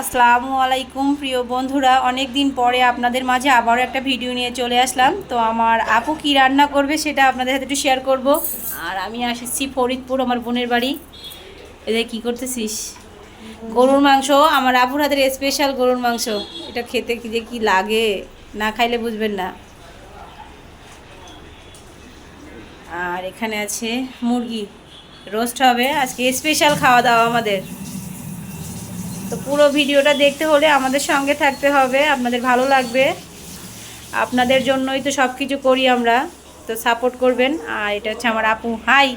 আসসালামু আলাইকুম, প্রিয় বন্ধুরা। অনেক দিন পরে আপনাদের মাঝে আবারও একটা ভিডিও নিয়ে চলে আসলাম। তো আমার আপু কি রান্না করবে সেটা আপনাদের সাথে একটু শেয়ার করব। আর আমি আসছি ফরিদপুর, আমার বোনের বাড়ি। এদের কি করতেছিস? গরুর মাংস, আমার আপুর হাতের স্পেশাল গরুর মাংস। এটা খেতে কি যে কি লাগে, না খাইলে বুঝবেন না। আর এখানে আছে মুরগি। রোস্ট হবে, আজকে স্পেশাল খাওয়া দাওয়া আমাদের। তো পুরো ভিডিওটা দেখতে হলে আমাদের সঙ্গে থাকতে হবে, আপনাদের ভালো লাগবে। আপনাদের জন্যই তো সব কিছু করি আমরা, তো সাপোর্ট করবেন। আর এটা হচ্ছে আমার আপু হাই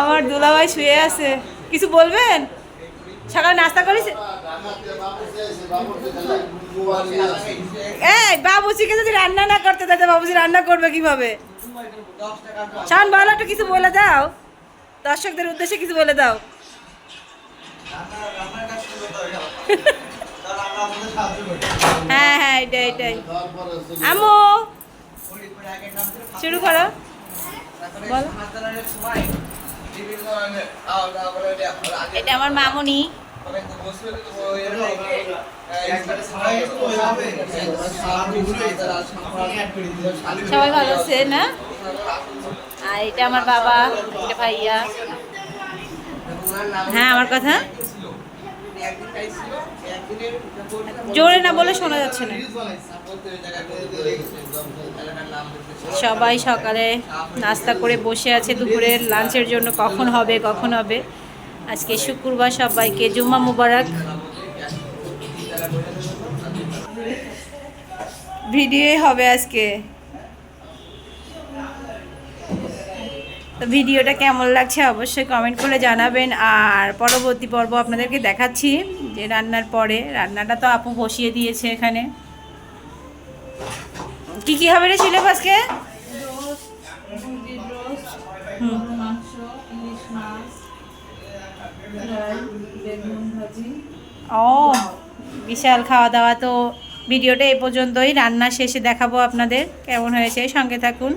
আমার দুলাভাই শুয়ে আছে, কিছু বলবেন? সকালে নাস্তা করিস? এই বাবুসিকে যদি রান্না না করতে তাহলে বাবুসি রান্না করবে কীভাবে? শান, বলো একটু কিছু বলে দাও। দর্শকদের উদ্দেশ্যে কিছু বলে দাও। হ্যাঁ হ্যাঁ এটাই এটাই। আমো শুরু করো। বলো। এটা আমার মামনি। সবাই ভালো আছে, না? আর এটা আমার বাবা, এটা ভাইয়া। হ্যাঁ আমার কথা? জোরে না বলে শোনা যাচ্ছে না। সবাই সকালে নাস্তা করে বসে আছে দুপুরের লাঞ্চের জন্য। কখন হবে কখন হবে? আজকে শুক্রবার সবাইকে, জুম্মা মুবারক। ভিডিও হবে আজকে। তো ভিডিওটা কেমন লাগছে অবশ্যই কমেন্ট করে জানাবেন। আর পরবর্তী পর্ব আপনাদেরকে দেখাচ্ছি, যে রান্নার পরে। রান্নাটা তো আপু বসিয়ে দিয়েছে এখানে। কি কি হবে রে ছিল আজকে? ও, বিশাল খাওয়া দাওয়া তো। ভিডিওটা এ পর্যন্তই। রান্না শেষে দেখাবো আপনাদের। কেমন হয়েছে? সঙ্গে থাকুন।